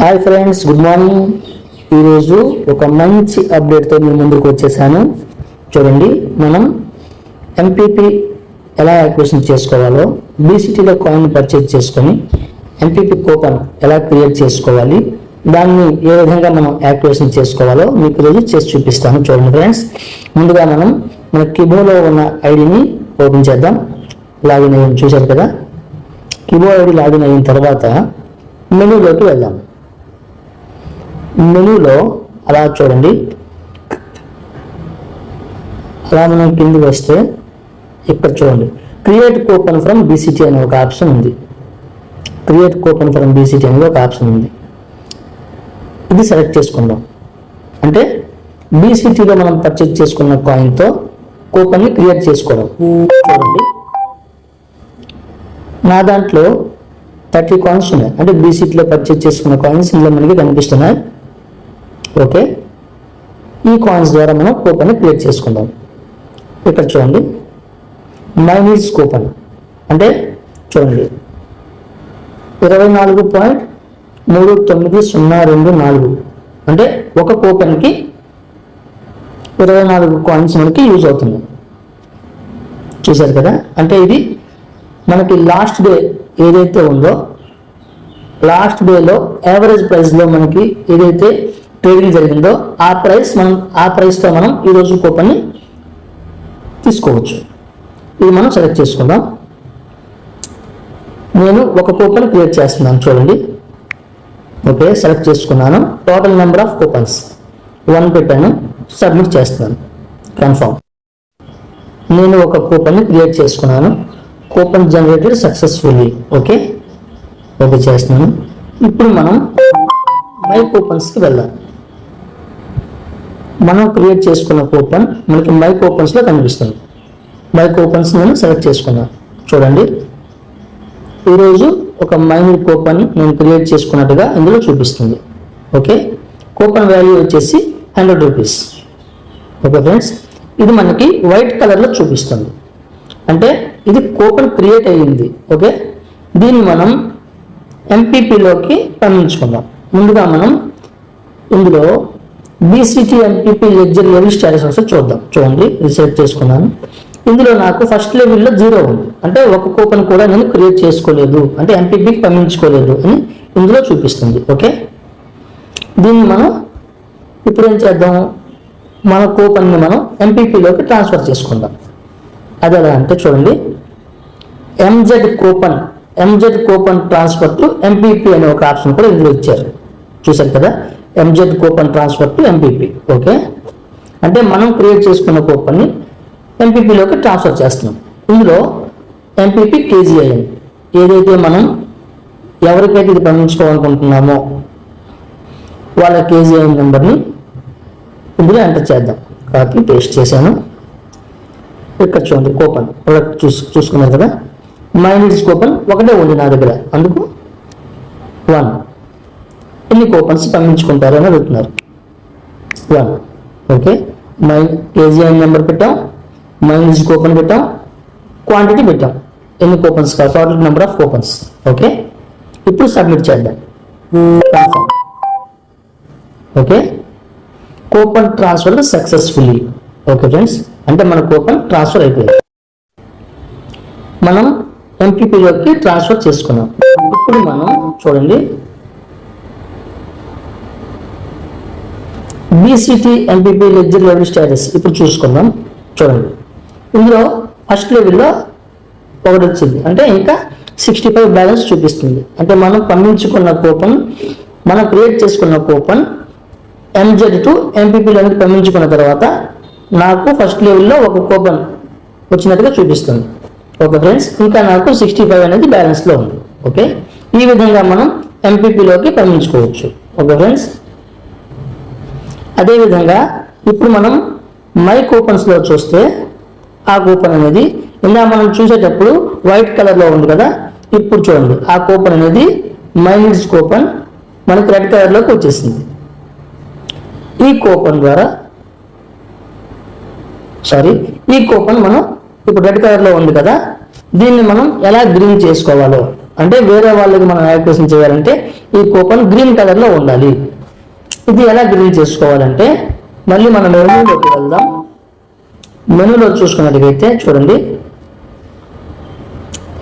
Hi friends good morning ఈరోజు ఒక మంచి అప్డేట్తో మీ ముందుకు వచ్చేసాను. చూడండి మనం ఎంపీపీ ఎలా యాక్టివేషన్ చేసుకోవాలో బీసీటీలో కాయిన్ పర్చేజ్ చేసుకొని ఎంపీపీ కూపన్ ఎలా క్రియేట్ చేసుకోవాలి దాన్ని ఏ విధంగా మనం యాక్టివేషన్ చేసుకోవాలో మీకు ఈరోజు చేసి చూపిస్తాను. చూడండి ఫ్రెండ్స్ ముందుగా మనం మన కీబోర్డ్లో ఉన్న ఐడిని ఓపెన్ చేద్దాం. లాగిన్ అయ్యి చూశారు కదా? కీబోర్డ్ ఐడి లాగిన్ అయిన తర్వాత మెనూలోకి వెళ్దాం. మెనూలో అలా చూడండి. అలా మనం కింది వస్తే ఇక్కడ చూడండి. క్రియేట్ కూపన్ ఫ్రమ్ బీసీటీ అనే ఒక ఆప్షన్ ఉంది. క్రియేట్ కూపన్ ఫ్రమ్ బీసీటీ అనేది ఒక ఆప్షన్ ఉంది. ఇది సెలెక్ట్ చేసుకుందాం. అంటే బీసీటీలో మనం పర్చేజ్ చేసుకున్న కాయిన్తో కూపన్ని క్రియేట్ చేసుకోవడం. చూడండి. నా దాంట్లో థర్టీ కాయిన్స్ ఉన్నాయి. అంటే బీసీటీలో పర్చేజ్ చేసుకున్న కాయిన్స్ ఇందులో మనకి కనిపిస్తున్నాయి. ఓకే? ఈ కాయిన్స్ ద్వారా మనం కూపన్ క్రియేట్ చేసుకుందాం. ఇక్కడ చూడండి. మై కూపన్ అంటే చూడండి. ఇరవై నాలుగు పాయింట్ మూడు తొమ్మిది సున్నా రెండు నాలుగు. అంటే ఒక కూపన్కి ఇరవై నాలుగు కాయిన్స్ మనకి యూజ్ అవుతుంది చూశారు కదా? అంటే ఇది మనకి లాస్ట్ డే ఏదైతే ఉందో లాస్ట్ డేలో యావరేజ్ ప్రైస్లో మనకి ఏదైతే ట్రేడింగ్ జరిగిందో ఆ ప్రైస్ మనం ఆ ప్రైస్తో మనం ఈరోజు కూపన్ని తీసుకోవచ్చు. ఇది మనం సెలెక్ట్ చేసుకుందాం. నేను ఒక కూపన్ క్రియేట్ చేస్తున్నాను చూడండి. ఓకే సెలెక్ట్ చేసుకున్నాను. Total number of coupons one పెట్టాను. సబ్మిట్ చేస్తున్నాను. కన్ఫర్మ్ నేను ఒక కూపన్ని క్రియేట్ చేసుకున్నాను. Coupon generated successfully okay? Okay చేస్తున్నాను. ఇప్పుడు మనం మై కూపన్స్కి వెళ్దాం. మనం క్రియేట్ చేసుకున్న కూపన్ మనకి మై కూపన్స్లో కనిపిస్తుంది. మై కూపన్స్ నేను సెలెక్ట్ చేసుకున్నాను చూడండి. ఈరోజు ఒక మైనర్ కూపన్ నేను క్రియేట్ చేసుకున్నట్టుగా ఇందులో చూపిస్తుంది. ఓకే? కూపన్ వాల్యూ వచ్చేసి హండ్రెడ్ రూపీస్ ఓకే ఫ్రెండ్స్ ఇది మనకి వైట్ కలర్లో చూపిస్తుంది. అంటే ఇది కూపన్ క్రియేట్ అయ్యింది. ఓకే? దీన్ని మనం ఎంపీపీలోకి పంపించుకుందాం. ముందుగా మనం ఇందులో BCT MPP lecture level status వస్తే చూద్దాం. చూడండి రీసెర్చ్ చేసుకున్నాను. ఇందులో నాకు ఫస్ట్ లెవెల్లో జీరో ఉంది. అంటే ఒక కూపన్ కూడా నేను క్రియేట్ చేసుకోలేదు. అంటే ఎంపీపీకి పంపించుకోలేదు అని ఇందులో చూపిస్తుంది. ఓకే దీన్ని మనం ఇప్పుడు ఏం చేద్దాం? మన కూపన్ని మనం ఎంపీపీలోకి ట్రాన్స్ఫర్ చేసుకుందాం. అది ఎలా అంటే చూడండి. MZ coupon MZ coupon transfer to MPP అనే ఒక ఆప్షన్ కూడా ఇందులో ఇచ్చారు. చూశారు కదా? MZ coupon transfer to MPP okay అంటే మనం క్రియేట్ చేసుకున్న కూపన్ని ఎంపీపీలోకి ట్రాన్స్ఫర్ చేస్తున్నాం. ఇందులో ఎంపీపీ కేజీఐఎన్ ఏదైతే మనం ఎవరికైతే ఇది పంపించుకోవాలనుకుంటున్నామో వాళ్ళ కేజీఐఎన్ నెంబర్ని ఇందులో ఎంటర్ చేద్దాం. కాపీ పేస్ట్ చేశాను. ఇక్కడ చూడండి కూపన్ ప్రొడక్ట్ చూసు చూసుకున్నాం కదా? మైనస్ కూపన్ ఒకటే ఉంది నా దగ్గర. అందుకు వన్ ఎన్ని కూపన్స్ పంపించుకుంటారు అని అడుగుతున్నారు. One okay my KGI number పెట్టాం. మైనస్ కూపన్ పెట్టాం. క్వాంటిటీ పెట్టాం. ఎన్ని కూపన్స్ కావాలి? Total number of coupons okay ఇప్పుడు సబ్మిట్ చేద్దాం. Confirm okay coupon transfer successfully okay friends అంటే మన కూపన్ ట్రాన్స్ఫర్ అయిపోయింది. మనం ఎంపీపీలోకి ట్రాన్స్ఫర్ చేసుకున్నాం. ఇప్పుడు మనం చూడండి. BCT MPP lecture level status ఇప్పుడు చూసుకుందాం. చూడండి. ఇందులో ఫస్ట్ లెవెల్లో ఒకటి వచ్చింది. అంటే ఇంకా సిక్స్టీ ఫైవ్ బ్యాలెన్స్ చూపిస్తుంది. అంటే మనం పంపించుకున్న కూపన్ మనం క్రియేట్ చేసుకున్న కూపన్ ఎంజెడ్ టు ఎంపీపీలోకి పంపించుకున్న తర్వాత నాకు ఫస్ట్ లెవెల్లో ఒక కూపన్ వచ్చినట్టుగా చూపిస్తుంది. Okay friends? ఇంకా నాకు సిక్స్టీ ఫైవ్ అనేది బ్యాలెన్స్లో ఉంది. ఓకే? ఈ విధంగా మనం ఎంపీపీలోకి పంపించుకోవచ్చు ఓకే ఫ్రెండ్స్? అదేవిధంగా ఇప్పుడు మనం మై కూపన్స్లో చూస్తే ఆ కూపన్ అనేది ఇందా మనం చూసేటప్పుడు వైట్ కలర్లో ఉంది కదా ఇప్పుడు చూడండి ఆ కూపన్ అనేది మైనస్ కూపన్ మనకి రెడ్ కలర్లోకి వచ్చేసింది. ఈ కూపన్ ద్వారా సారీ ఈ కూపన్ మనం ఇప్పుడు రెడ్ కలర్లో ఉంది కదా దీన్ని మనం ఎలా గ్రీన్ చేసుకోవాలో అంటే వేరే వాళ్ళకి మనం యాక్టివేషన్ చేయాలంటే ఈ కూపన్ గ్రీన్ కలర్లో ఉండాలి. ఇది ఎలా గ్రీన్ చేసుకోవాలంటే మళ్ళీ మనం మెనూలోకి వెళ్దాం. మెనూలో చూసుకున్నట్టుగైతే చూడండి.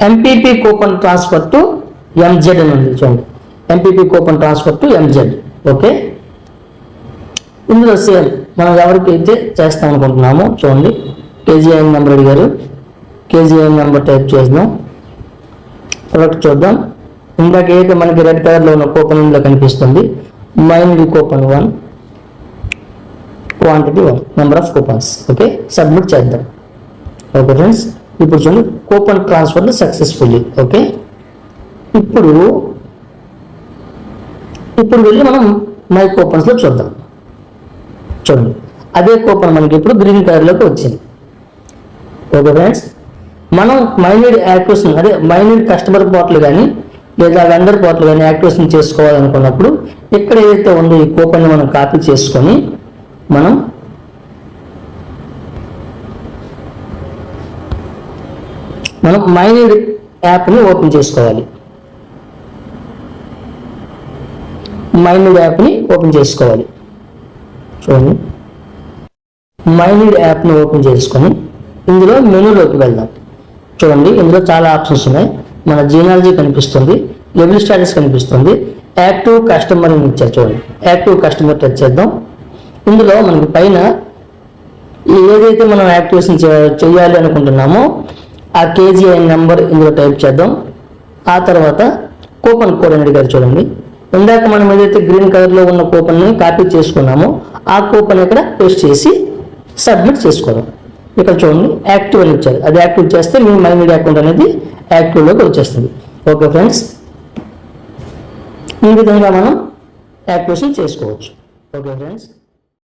MPP coupon transfer to MZ అని ఉంది చూడండి. MPP coupon transfer to MZ okay ఇందులో సేల్ మనం ఎవరికైతే చేస్తాం అనుకుంటున్నామో చూడండి. కేజీఐఎన్ నెంబర్ అడిగారు. కేజీఐఎన్ నెంబర్ టైప్ చేద్దాం. ప్రొడక్ట్ చూద్దాం. ఇందాక ఏదైతే మనకి రెడ్ కలర్లో ఉన్న కూపన్ ఇందులో కనిపిస్తుంది. Mind coupon one quantity one number of coupons okay submit చేద్దాం. ఓకే ఫ్రెండ్స్ ఇప్పుడు చూడండి కూపన్ ట్రాన్స్ఫర్లు సక్సెస్ఫుల్లీ ఓకే ఇప్పుడు ఇప్పుడు వెళ్ళి మనం మై కూపన్స్లో చూద్దాం. చూడండి. అదే కూపన్ మనకి ఇప్పుడు గ్రీన్ కలర్లోకి వచ్చింది. ఓకే ఫ్రెండ్స్ మనం మైనర్ యాక్టివేషన్ అదే మైనర్ కస్టమర్ పోర్టల్ కానీ లేదా వెండర్ పోర్టల్ కానీ యాక్టివేషన్ చేసుకోవాలనుకున్నప్పుడు ఇక్కడ ఏదైతే ఉందో ఈ కూపన్ని మనం కాపీ చేసుకొని మనం మనం మైనీడ్ యాప్ని ఓపెన్ చేసుకోవాలి. మైనర్ యాప్ని ఓపెన్ చేసుకోవాలి. చూడండి. మైనీడ్ యాప్ని ఓపెన్ చేసుకొని ఇందులో మెనూలోకి వెళ్దాం. చూడండి ఇందులో చాలా ఆప్షన్స్ ఉన్నాయి. మన జీనాలజీ కనిపిస్తుంది లెవెల్ స్టాటస్ కనిపిస్తుంది యాక్టివ్ కస్టమర్ అని ఇచ్చారు చూడండి. యాక్టివ్ కస్టమర్ టచ్ చేద్దాం. ఇందులో మనకి పైన ఏదైతే మనం యాక్టివేషన్ చేయాలి అనుకుంటున్నామో ఆ కేజీఐ నెంబర్ ఇందులో టైప్ చేద్దాం. ఆ తర్వాత కూపన్ కోడ్ అని అడిగారు చూడండి. ఇందాక మనం ఏదైతే గ్రీన్ కలర్లో ఉన్న కూపన్ని కాపీ చేసుకున్నామో ఆ కూపన్ ఇక్కడ పేస్ట్ చేసి సబ్మిట్ చేసుకోవడం. ఇక్కడ చూడండి యాక్టివ్ అని ఇచ్చారు. అది యాక్టివ్ చేస్తే మీ మై మీడియా అకౌంట్ అనేది యాక్టివ్లోకి వచ్చేస్తుంది. ఓకే ఫ్రెండ్స్ ఈ విధంగా మనం యాక్టివేషన్ చేసుకోవచ్చు. Okay friends